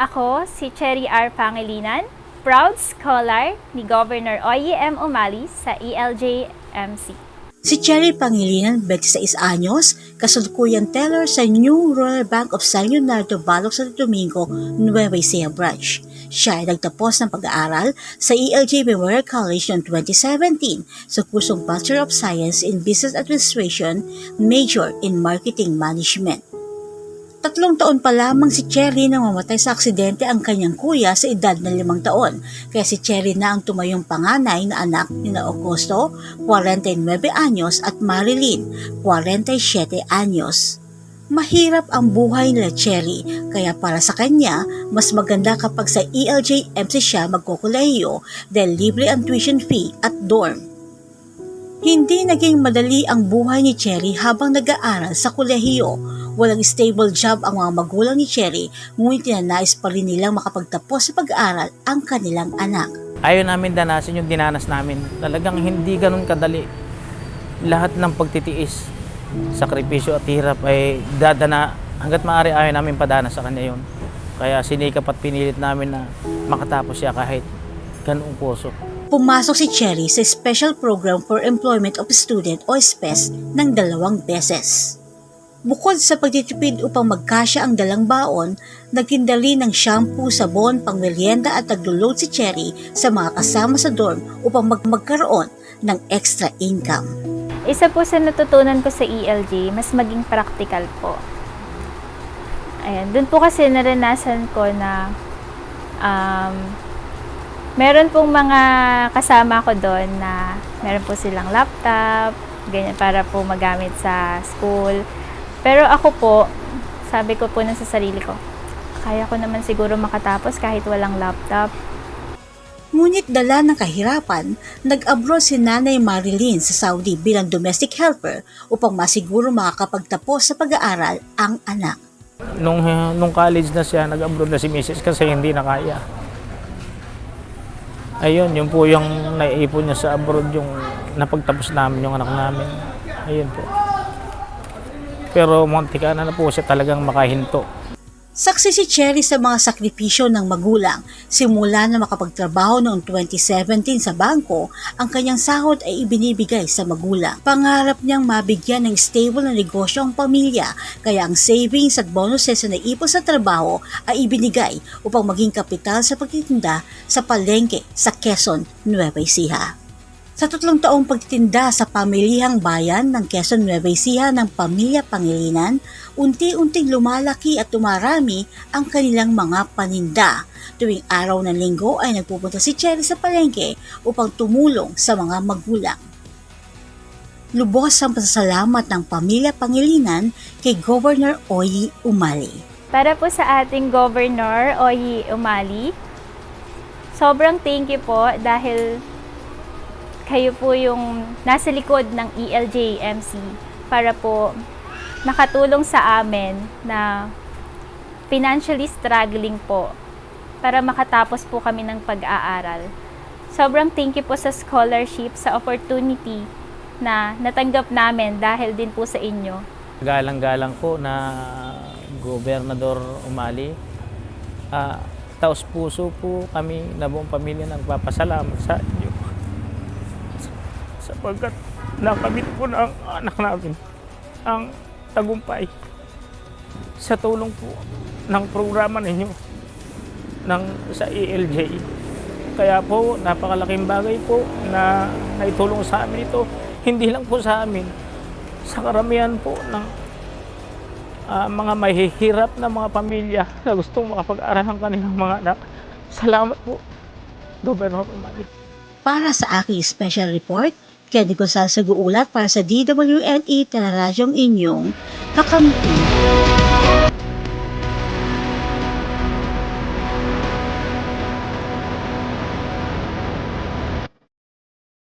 Ako si Cherry R. Pangilinan, proud scholar ni Governor Oye M. Umali sa ELJ-MC. Si Cherry Pangilinan, 26 anyos, kasalukuyan teller sa New Rural Bank of San Leonardo, Baloc, Santo Domingo, Nueva Ecija Branch. Siya ay nagtapos ng pag-aaral sa ELJ Memorial College noong 2017 sa kursong Bachelor of Science in Business Administration, major in Marketing Management. Tatlong taon pa lamang si Cherry nang mamatay sa aksidente ang kanyang kuya sa edad ng limang taon. Kaya si Cherry na ang tumayong panganay na anak ni na Augusto, 49 anyos at Marilyn, 47 anyos. Mahirap ang buhay nila Cherry, kaya para sa kanya, mas maganda kapag sa E ELJ MC siya magkukuleyo dahil libre ang tuition fee at dorm. Hindi naging madali ang buhay ni Cherry habang nag-aaral sa kolehiyo. Walang stable job ang mga magulang ni Cherry, ngunit tinanais pa rin nilang makapagtapos sa pag-aaral ang kanilang anak. Ayaw namin danasin yung dinanas namin. Talagang hindi ganun kadali. Lahat ng pagtitiis, sakripisyo at hirap ay dadana hanggat maaari ayaw namin padana sa kanya yun. Kaya sinikap at pinilit namin na makatapos siya kahit ganung puso. Pumasok si Cherry sa Special Program for Employment of Student o SPES ng dalawang beses. Bukod sa pagtitipid upang magkasya ang dalang baon, nagtinda rin ng shampoo, sabon, pangmerienda at naglulod si Cherry sa mga kasama sa dorm upang mag magkaroon ng extra income. Isa po sa natutunan ko sa ELJ, mas maging practical po. Ayan, dun po kasi naranasan ko na um, meron pong mga kasama ko doon na meron po silang laptop, ganyan, para po magamit sa school. Pero ako po, sabi ko po nun sa sarili ko, kaya ko naman siguro makatapos kahit walang laptop. Ngunit dala ng kahirapan, nag-abroad si Nanay Marilyn sa Saudi bilang domestic helper upang masiguro makakapagtapos sa pag-aaral ang anak. Nung, nung college na siya, nag-abroad na si Mrs. kasi hindi na kaya. Ayun, yun po yung naiipon niya sa abroad, yung napagtapos namin yung anak namin. Ayun po. Pero muntika na na po siya talagang makahinto. Saksi si Cherry sa mga sakripisyo ng magulang. Simula na makapagtrabaho noong 2017 sa bangko, ang kanyang sahod ay ibinibigay sa magulang. Pangarap niyang mabigyan ng stable na negosyo ang pamilya, kaya ang savings at bonuses na naipon sa trabaho ay ibinigay upang maging kapital sa pagtitinda sa palengke sa Quezon, Nueva Ecija. Sa tatlong taong pagtitinda sa pamilihang bayan ng Quezon Nueva Ecija ng pamilya Pangilinan, unti-unting lumalaki at tumarami ang kanilang mga paninda. Tuwing araw ng linggo ay nagpupunta si Cherry sa palengke upang tumulong sa mga magulang. Lubos ang pasasalamat ng pamilya Pangilinan kay Governor Oyi Umali. Para po sa ating Governor Oyi Umali, sobrang thank you po dahil kayo po yung nasa likod ng ELJ-MC para po nakatulong sa amin na financially struggling po para makatapos po kami ng pag-aaral. Sobrang thank you po sa scholarship, sa opportunity na natanggap namin dahil din po sa inyo. Galang-galang po na Gobernador Umali. Ah, taos puso po kami na buong pamilya nagpapasalamat sa. Sapagkat nakamit po ng anak namin ang tagumpay sa tulong po ng programa ninyo ng sa ELJ. Kaya po, napakalaking bagay po na naitulong sa amin ito. Hindi lang po sa amin, sa karamihan po ng ah, mga mahihirap na mga pamilya na gustong makapag-aral ng kanilang mga anak. Salamat po, Governor Umali. Para sa aking special report, Kenny Gonzalez Guulat para sa DWNE Teleradyong Inyong Kakampi.